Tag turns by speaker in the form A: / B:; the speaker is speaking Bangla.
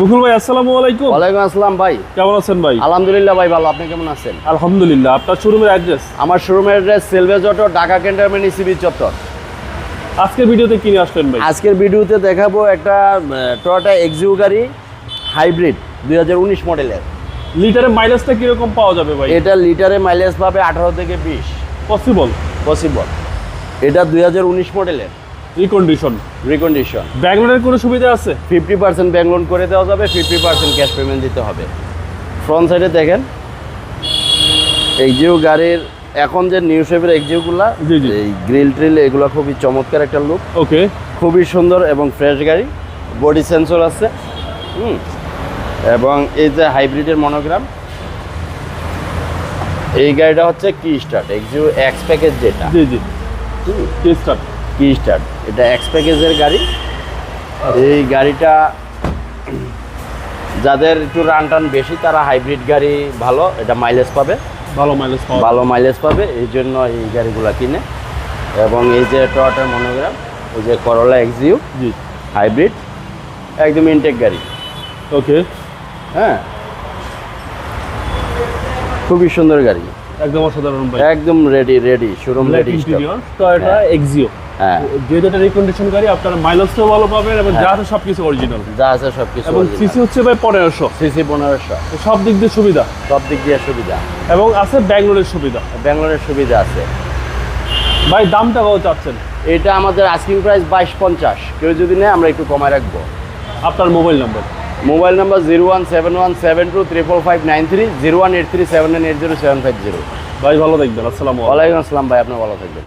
A: মুকুল ভাই আসসালামু আলাইকুম।
B: ওয়ালাইকুম আসসালাম ভাই।
A: কেমন আছেন ভাই?
B: আলহামদুলিল্লাহ ভাই ভালো। আপনি কেমন আছেন?
A: আলহামদুলিল্লাহ। আপনার শোরুমের অ্যাড্রেস
B: আমার শোরুমের address salvage auto Dhaka cantonment ECB চত্বর
A: আজকের ভিডিওতে কিনে আসলেন ভাই?
B: আজকের ভিডিওতে দেখাবো একটা টয়োটা এক্সিউ গাড়ি হাইব্রিড দু হাজার উনিশ মডেলের
A: লিটারের মাইলেজটা কীরকম পাওয়া যাবে ভাই?
B: এটা লিটারে মাইলেজ পাবে আঠারো থেকে বিশ।
A: পসিবল
B: পসিবল এটা দু হাজার উনিশ মডেলের
A: রিকন্ডিশন
B: রিকন্ডিশন
A: ব্যাঙ্গলোরের কোনো সুবিধা আছে?
B: ফিফটি পার্সেন্ট ব্যাংক লোন করে দেওয়া যাবে ফিফটি পার্সেন্ট ক্যাশ পেমেন্ট দিতে হবে। ফ্রন্ট সাইডে দেখেন এক্সিউ গাড়ির এখন যে নিউ শেপের
A: জি।
B: এই গ্রিল ট্রিল এগুলো খুবই চমৎকার একটা লুক
A: ওকে
B: খুবই সুন্দর এবং ফ্রেশ গাড়ি বডি সেন্সর আছে। হুম। এবং এই যে হাইব্রিডের মনোগ্রাম এই গাড়িটা হচ্ছে কি স্টার্ট এক্সিউ এক্স প্যাকেজ যেটা।
A: জি জি। কি স্টার্ট
B: কি স্টার্ট? এটা এক্স প্যাকেজের গাড়ি। এই গাড়িটা যাদের একটু রান টান বেশি তারা হাইব্রিড গাড়ি ভালো এটা মাইলেজ পাবে।
A: ভালো মাইলেজ পাওয়া
B: ভালো মাইলেজ পাবে এই জন্য এই গাড়িগুলো কিনে। এবং এই যে টয়টার মনোগ্রাম ওই যে করলা এক্সিউ
A: জি।
B: হাইব্রিড একদম ইনটেক গাড়ি।
A: ওকে
B: হ্যাঁ। খুবই সুন্দর গাড়ি।
A: একদম অসাধারণ ভাই
B: একদম ready ready showroom ready
A: interior Toyota
B: হ্যাঁ।
A: এক্সিও
B: হ্যাঁ।
A: যেহেতু এটা রিকন্ডিশন গাড়ি আপনারা মাইলেজটাও ভালো পাবেন এবং যা আছে সবকিছু অরিজিনাল
B: যা আছে সব
A: এবং সিসি হচ্ছে ভাই পনেরোশো।
B: সিসি পনেরোশো।
A: সব দিক দিয়ে সুবিধা।
B: সব দিক দিয়ে সুবিধা।
A: এবং আছে ব্যাঙ্গলোরের সুবিধা।
B: ব্যাঙ্গালোরের সুবিধা আছে।
A: ভাই দামটা কত চাচ্ছেন?
B: এটা আমাদের আস্কিং প্রাইস বাইশ পঞ্চাশ। কেউ যদি নেয় আমরা একটু কমায় রাখব।
A: আপনার mobile number
B: mobile number zero one seven one seven two three four five nine three zero one eight three seven nine eight zero seven five zero.
A: ভাই ভালো থাকবেন। আসসালাম আলাইকুম।
B: আসসালাম ভাই আপনার ভালো থাকবেন।